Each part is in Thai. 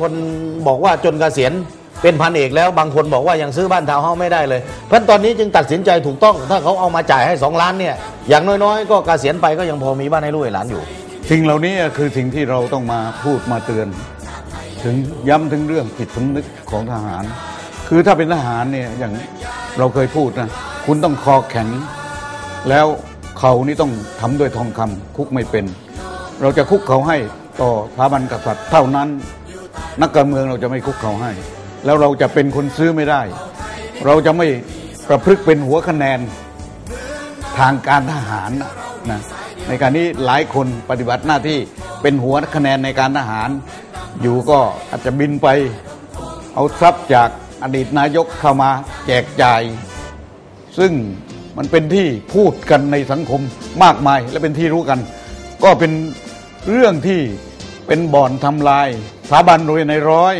คนบอกว่าจนกเกษียณเป็นพันเอกแล้วบางคนบอกว่ายังซื้อบ้านทาวน์เฮาส์ไม่ได้เลย เพราะฉะนั้นตอนนี้จึงตัดสินใจถูกต้อง ถ้าเขาเอามาจ่ายให้ 2 ล้านเนี่ยอย่างน้อยๆ ก็กเกษียณไปก็ยังพอมีบ้านให้ลูกให้หลานอยู่สิ่งเหล่านี้คือสิ่งที่เราต้องมาพูดมาเตือน ถึงย้ำถึงเรื่องจิตสำนึกของทหาร คือถ้าเป็นทหารเนี่ยอย่างเราเคยพูดนะคุณต้องคอแข็ง แล้วเขานี่ต้องทำด้วยทองคำคุกไม่เป็น เราจะคุกเขาให้ต่อสถาบันกษัตริย์เท่านั้น นักการเมืองเราจะไม่คุกเขาให้ แล้วเราจะเป็นคนซื้อไม่ได้ เราจะไม่ประพฤติเป็นหัวคะแนนทางการทหารนะนะในการนี้หลายคนปฏิบัติหน้าที่เป็นหัวคะแนนในการทหาร อยู่ก็อาจจะบินไปเอาทรัพย์จากอดีตนายกเข้ามาแจกจ่าย ซึ่งมันเป็นที่พูดกันในสังคมมากมาย และเป็นที่รู้กัน ก็เป็นเรื่องที่ เป็นบ่อนทำลายสถาบันโรงเรียนในร้อย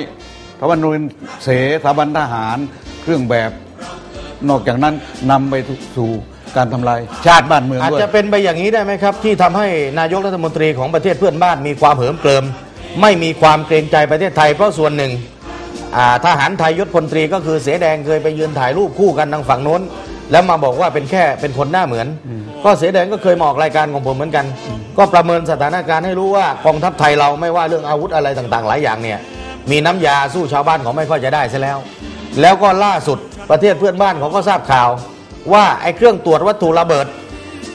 สถาบันโรงเรียนเสสถาบันทหาร เครื่องแบบนอกจากนั้นนำไปสู่การทำลายชาติบ้านเมืองอาจจะเป็นไปอย่างนี้ได้ไหมครับ ที่ทำให้นายกรัฐมนตรีของประเทศเพื่อนบ้านมีความเหิมเกริม ไม่มีความเกรงใจประเทศไทยเพราะส่วนหนึ่งทหารไทยยศพลตรีก็คือเสแดงเคยไปยืนถ่ายรูปคู่กันทางฝั่งโน้น แล้วมาบอกว่าเป็นแค่เป็นคนหน้าเหมือน ก็เสแดงก็เคยมาออกรายการของผมเหมือนกัน ก็ประเมินสถานการณ์ให้รู้ว่ากองทัพไทยเราไม่ว่าเรื่องอาวุธอะไรต่างๆ หลายอย่างเนี่ยมีน้ำยาสู้ชาวบ้านเขาไม่ค่อยจะได้ซะแล้ว แล้วก็ล่าสุดประเทศเพื่อนบ้านเขาก็ทราบข่าว ว่าไอ้เครื่องตรวจวัตถุระเบิด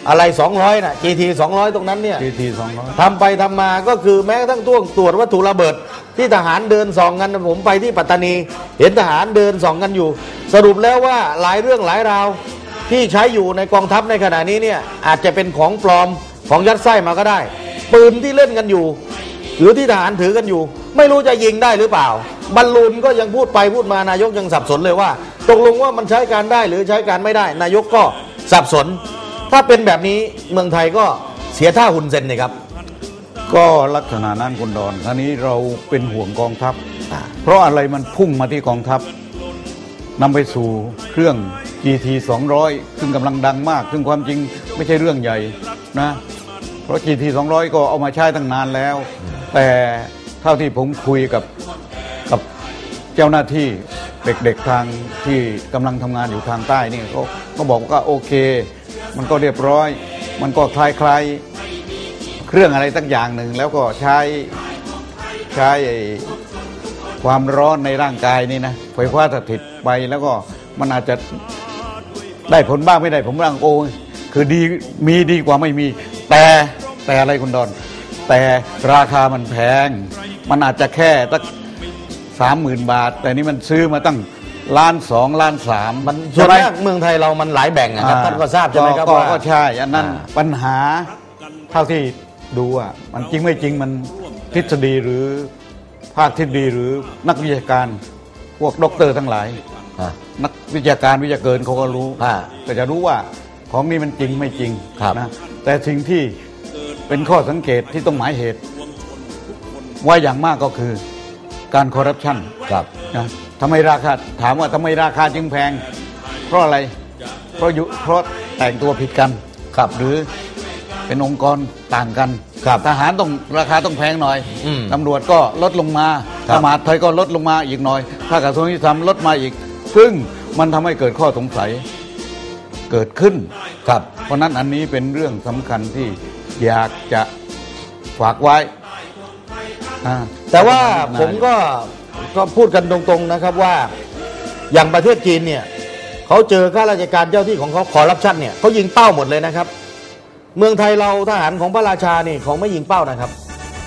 อะไร 200น่ะ GT 200 ตรงนั้นเนี่ยทีทีสองร้อยทำไปทำมาก็คือแม้กระทั่งต้วงตรวจวัตถุระเบิด ที่ทหารเดินส่องกันผมไปที่ปัตตานี เห็นทหารเดินส่องกันอยู่ สรุปแล้วว่าหลายเรื่องหลายราวที่ใช้อยู่ในกองทัพในขณะนี้เนี่ยอาจจะเป็นของปลอมของยัดไส้มาก็ได้ ปืนที่เล่นกันอยู่ หรือที่ทหารถือกันอยู่ ไม่รู้จะยิงได้หรือเปล่าบอลลูนก็ยังพูดไปพูดมานายกยังสับสนเลยว่า ตกลงว่ามันใช้การได้หรือใช้การไม่ได้ นายกก็สับสน ถ้าเป็นแบบนี้เมืองไทยก็เสียท่าหุ่นเซนเลยครับ ก็ลักษณะนั้นคุณดอนท่านี้เราเป็นห่วงกองทัพ เพราะอะไรมันพุ่งมาที่กองทัพนำไปสู่เครื่อง GT 200 ซึ่งกำลังดังมาก ซึ่งความจริงไม่ใช่เรื่องใหญ่นะ เพราะ GT 200 ก็เอามาใช้ตั้งนานแล้ว แต่เท่าที่ผมคุยกับกับเจ้าหน้าที่เด็กๆทางที่กำลังทำงานอยู่ทางใต้นี่เขาก็บอกว่าโอเค มันก็เรียบร้อย มันก็คล้ายเครื่องอะไรตั้งอย่างหนึ่ง แล้วก็ใช้ใช้ความร้อนในร่างกายนี่นะไฟฟ้าสถิตไปแล้วก็มันอาจจะได้ผลบ้างไม่ได้ผมร่างโอ้คือดีมีดีกว่าไม่มี แต่แต่อะไรคุณดอน แต่ราคามันแพง มันอาจจะแค่ตั้งสามหมื่นบาท แต่นี่มันซื้อมาตั้ง ล้านสองล้านสามมันส่วนมากเมืองไทยเรามันหลายแบ่งนะครับท่านก็ทราบใช่ไหมครับก็ว่าก็ใช่อันนั้นอ่าปัญหาเท่าที่ดูอะมันจริงไม่จริงมันทฤษฎีหรือภาคทฤษฎีหรือนักวิชาการพวกด็อกเตอร์ทั้งหลายอะนักวิชาการวิชาเกินเขาก็รู้อ่าแต่จะรู้ว่าของนี้มันจริงไม่จริงครับนะแต่สิ่งที่เป็นข้อสังเกตที่ต้องหมายเหตุ ว่าอย่างมากก็คือการคอร์รัปชันครับนะ ทำไมราคาถามว่าทำไมราคาจึงแพง เพราะอะไรเพราะอยู่เพราะแต่งตัวผิดกันครับหรือเป็นองค์กรต่างกันครับทหารต้องราคาต้องแพงหน่อยอืมตำรวจก็ลดลงมาครับทหารไทยก็ลดลงมาอีกหน่อยถ้ากระทรวงยุติธรรมลดมาอีก ซึ่งมันทำให้เกิดข้อสงสัยเกิดขึ้น ครับ เพราะฉะนั้นอันนี้เป็นเรื่องสำคัญที่อยากจะฝากไว้อ่าแต่ว่าผมก็ ก็พูดกันตรงๆนะครับว่าอย่างประเทศจีนเนี่ยเขาเจอข้าราชการเจ้าที่ของเขาคอร์รัปชันเนี่ยเขายิงเป้าหมดเลยนะครับ เมืองไทยเราทหารของพระราชานี่เขาไม่ยิงเป้านะครับ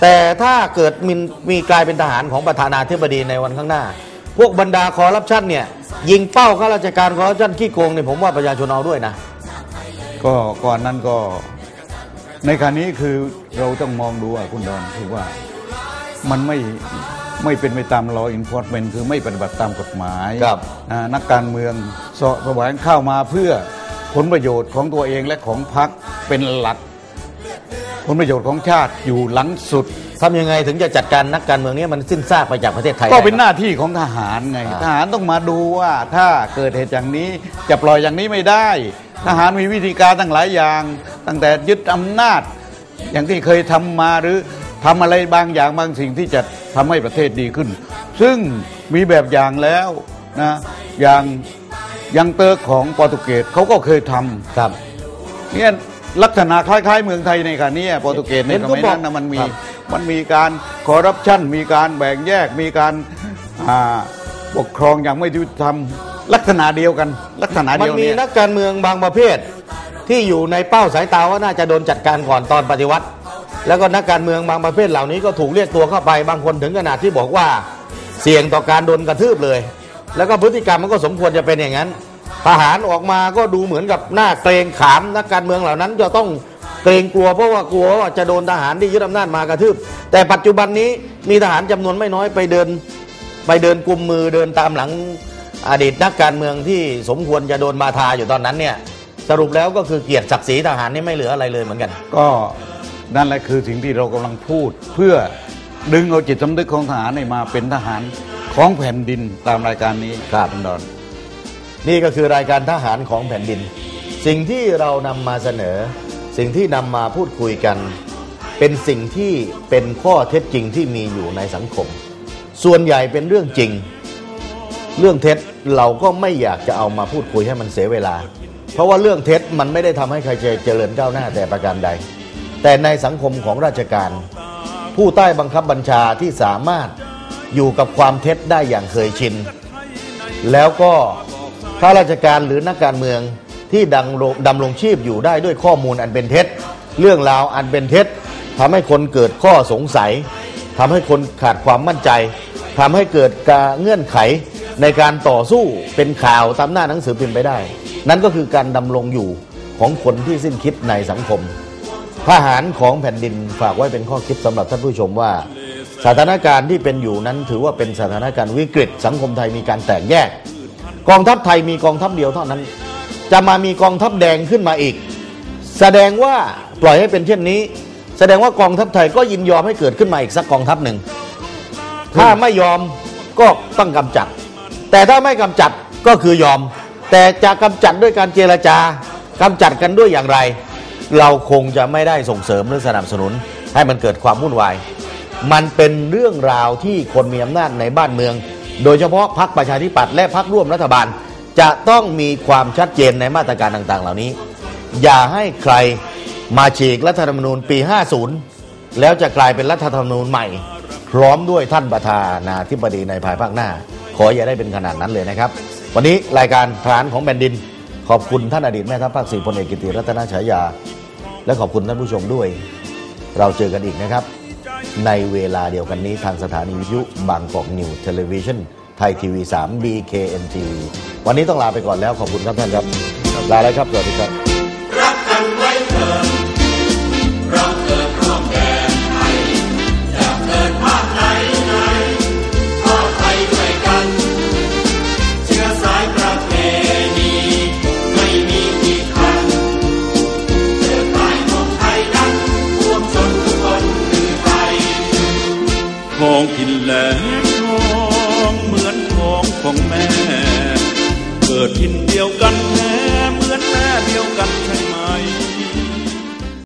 แต่ถ้าเกิดมีมีกลายเป็นทหารของประธานาธิบดีในวันข้างหน้า พวกบรรดาคอร์รัปชันเนี่ยยิงเป้าข้าราชการคอร์รัปชันขี้โกงเนี่ยผมว่าประชาชนเอาด้วยนะ ก็ก่อนนั้นก็ในคราวนี้คือเราต้องมองดูอะคุณดอนคือว่ามันไม่ ไม่เป็นไปตาม law enforcement คือไม่ปฏิบัติตามกฎหมายครับอ่านักการเมืองเสาะแสวงเข้ามาเพื่อผลประโยชน์ของตัวเองและของพรรคเป็นหลัก ผลประโยชน์ของชาติอยู่หลังสุด ทำยังไงถึงจะจัดการนักการเมืองเนี้มันสิ้นซากไปจากประเทศไทยก็เป็นได้หครับ น้าที่ของทหารไง อ่า ทหารต้องมาดูว่าถ้าเกิดเหตุอย่างนี้จะปล่อยอย่างนี้ไม่ได้ ทหารมีวิธีการตั้งหลายอย่าง ตั้งแต่ยึดอำนาจ อย่างที่เคยทำมาหรือ ทำอะไรบางอย่างบางสิ่งที่จะทำให้ประเทศดีขึ้น ซึ่งมีแบบอย่างแล้วนะอย่างยังเตอร์ของโปรตุเกสเขาก็เคยทำครับเนี่ยลักษณะคล้าย ๆ เมืองไทยในขณะนี้โปรตุเกสในเห็นสเขามัยบอกนั้นนะมันมีครับมันมีการคอร์รัปชันมีการแบ่งแยกมีการอ่าปกครองอย่างไม่ยุติธรรมลักษณะเดียวกัน ลักษณะมันเดียวมีเนี่ยนักการเมืองบางประเภท ที่อยู่ในเป้าสายตาว่าน่าจะโดนจัดการก่อนตอนปฏิวัติ แล้วก็นักการเมืองบางประเภทเหล่านี้ก็ถูกเรียกตัวเข้าไปบางคนถึงขนาดที่บอกว่าเสี่ยงต่อการโดนกระทืบเลย แล้วก็พฤติกรรมมันก็สมควรจะเป็นอย่างนั้น ทหารออกมาก็ดูเหมือนกับหน้าเกรงขามนักการเมืองเหล่านั้นจะต้องเกรงกลัวเพราะว่ากลัวว่าจะโดนทหารที่ยึดอำนาจมากระทืบ แต่ปัจจุบันนี้มีทหารจำนวนไม่น้อยไปเดิน ไปเดินกุมมือเดินตามหลังอดีตนักการเมืองที่สมควรจะโดนมาทาอยู่ตอนนั้นเนี่ยสรุปแล้วก็คือเกียรติศักดิ์ศรีทหารนี่ไม่เหลืออะไรเลยเหมือนกัน ก็ นั่นแหละคือสิ่งที่เรากำลังพูด เพื่อดึงเอาจิตสำนึกของทหารให้มาเป็นทหารของแผ่นดินตามรายการนี้ครับณดอน นี่ก็คือรายการทหารของแผ่นดิน สิ่งที่เรานำมาเสนอ สิ่งที่นำมาพูดคุยกัน เป็นสิ่งที่เป็นข้อเท็จจริงที่มีอยู่ในสังคม ส่วนใหญ่เป็นเรื่องจริง เรื่องเท็จเราก็ไม่อยากจะเอามาพูดคุยให้มันเสียเวลา เพราะว่าเรื่องเท็จมันไม่ได้ทำให้ใครเจริญก้าวหน้าแต่ประการใด แต่ในสังคมของราชการ ผู้ใต้บังคับบัญชาที่สามารถอยู่กับความเท็จได้อย่างเคยชิน แล้วก็ข้าราชการหรือนักการเมืองที่ดังดำรงชีพอยู่ได้ด้วยข้อมูลอันเป็นเท็จ เรื่องราวอันเป็นเท็จทำให้คนเกิดข้อสงสัยทำให้คนขาดความมั่นใจทำให้เกิดการเงื่อนไขในการต่อสู้เป็นข่าวตามหน้าหนังสือพิมพ์ไปได้ นั่นก็คือการดำรงอยู่ของคนที่สิ้นคิดในสังคม ทหารของแผ่นดินฝากไว้เป็นข้อคิดสำหรับท่านผู้ชมว่า สถานการณ์ที่เป็นอยู่นั้นถือว่าเป็นสถานการณ์วิกฤต สังคมไทยมีการแตกแยก กองทัพไทยมีกองทัพเดียวเท่านั้น จะมามีกองทัพแดงขึ้นมาอีก แสดงว่าปล่อยให้เป็นเช่นนี้ แสดงว่ากองทัพไทยก็ยินยอมให้เกิดขึ้นมาอีกสักกองทัพหนึ่งถ้าไม่ยอมก็ต้องกำจัด แต่ถ้าไม่กำจัดก็คือยอม แต่จะกำจัดด้วยการเจรจากำจัดกันด้วยอย่างไร เราคงจะไม่ได้ส่งเสริมหรือสนับสนุน ให้มันเกิดความวุ่นวาย มันเป็นเรื่องราวที่คนมีอำนาจในบ้านเมือง โดยเฉพาะพรรคประชาธิปัตย์และพรรคร่วมรัฐบาล จะต้องมีความชัดเจนในมาตรการต่างๆ เหล่านี้ อย่าให้ใครมาฉีกรัฐธรรมนูญปี 50 แล้วจะกลายเป็นรัฐธรรมนูญใหม่ พร้อมด้วยท่านประธานาธิบดีในภายภาคหน้า ขออย่าได้เป็นขนาดนั้นเลยนะครับ วันนี้รายการทหารของแผ่นดิน ขอบคุณท่านอดีตแม่ทัพภาคสี่พลเอกกิติรัตนฉายา และขอบคุณท่านผู้ชมด้วย เราเจอกันอีกนะครับ ในเวลาเดียวกันนี้ทางสถานีวิทยุบางกอกนิวเทเลวิชันไทยทีวี 3B KNT วันนี้ต้องลาไปก่อนแล้วขอบคุณครับท่านครับ ลาแล้วครับ สวัสดีครับ รักกันไว้เถอะ องถิ่นแหลมทองเหมือนทองของแม่ เกิดถิ่นเดียวกันแท้เหมือนแม่เดียวกันใช่ไหม